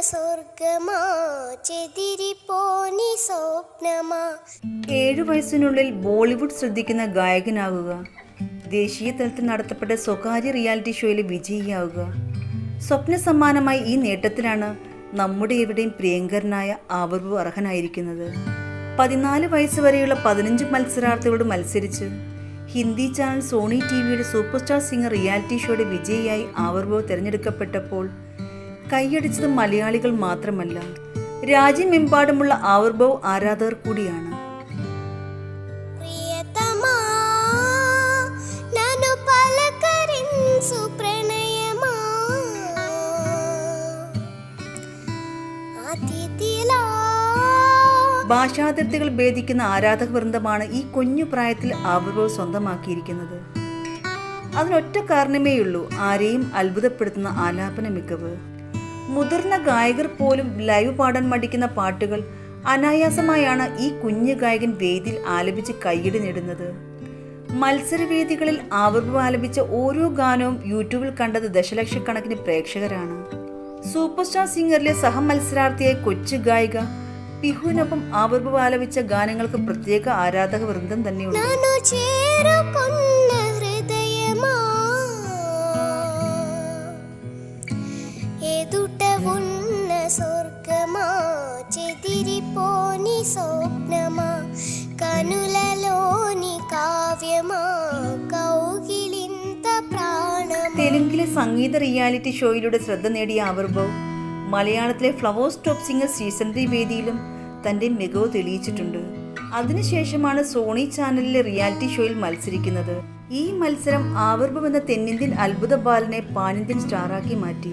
സ്വർഗമാ ചെതിരിപ്പോനി സ്വപ്നമാ. ഏഴു വയസ്സിനുള്ളിൽ ബോളിവുഡ് ശ്രദ്ധിക്കുന്ന ഗായകനാകുക ദേശീയ തലത്തിൽ നടത്തപ്പെട്ട സ്വകാര്യ റിയാലിറ്റി ഷോയിൽ വിജയിയാവുക. സ്വപ്ന സമ്മാനമായി ഈ നേട്ടത്തിലാണ് നമ്മുടെ എവിടെയും പ്രിയങ്കരനായ ആവർവ് അർഹനായിരിക്കുന്നത്. പതിനാല് വയസ്സ് വരെയുള്ള പതിനഞ്ച് മത്സരാർത്ഥികളോട് മത്സരിച്ച് ഹിന്ദി ചാനൽ സോണി ടി വിയുടെ സൂപ്പർ സ്റ്റാർ സിംഗർ റിയാലിറ്റി ഷോയുടെ വിജയിയായി ആവർബവ് തിരഞ്ഞെടുക്കപ്പെട്ടപ്പോൾ കൈയടിച്ചത് മലയാളികൾ മാത്രമല്ല രാജ്യമെമ്പാടുമുള്ള ആവർബവ് ആരാധകർ കൂടിയാണ്. അതിഥിലാ ഭാഷാതിർത്തികൾ ഭേദിക്കുന്ന ആരാധക വൃന്ദമാണ് ഈ കുഞ്ഞു പ്രായത്തിൽ ആവിർഭവ് സ്വന്തമാക്കിയിരിക്കുന്നത്. അതിനൊറ്റ കാരണമേയുള്ളൂ ആരെയും അത്ഭുതപ്പെടുത്തുന്ന ആലാപന മികവ് മുതിർന്ന ഗായകർ പോലും ലൈവ് പാടാൻ മടിക്കുന്ന പാട്ടുകൾ അനായാസമായാണ് ഈ കുഞ്ഞു ഗായകൻ വേദിയിൽ ആലപിച്ച് കൈയിടി നേടുന്നത്. മത്സരവേദികളിൽ ആവിർഭവ് ആലപിച്ച ഓരോ ഗാനവും യൂട്യൂബിൽ കണ്ടത് ദശലക്ഷക്കണക്കിന് പ്രേക്ഷകരാണ്. സൂപ്പർ സ്റ്റാർ സിംഗറിലെ സഹമത്സരാർത്ഥിയായ കൊച്ചു ഗായിക പിഹുവിനൊപ്പം ആവിർഭവം ആലപിച്ച ഗാനങ്ങൾക്ക് പ്രത്യേക ആരാധക വൃന്ദം തന്നെയുണ്ട്. തെലുങ്കിലെ സംഗീത റിയാലിറ്റി ഷോയിലൂടെ ശ്രദ്ധ നേടിയ ആവിർഭവ് മലയാളത്തിലെ ഫ്ലവേഴ്സ് ടോപ്പ് സിംഗർ സീസൺ വേദിയിലും തന്റെ മികവ് തെളിയിച്ചിട്ടുണ്ട്. അതിനുശേഷമാണ് സോണി ചാനലിലെ റിയാലിറ്റി ഷോയിൽ മത്സരിക്കുന്നത്. ഈ മത്സരം ആവിർഭം എന്ന തെന്നിന്ത്യൻ അത്ഭുത ബാലനെ പാനിന്ത്യൻ സ്റ്റാറാക്കി മാറ്റി.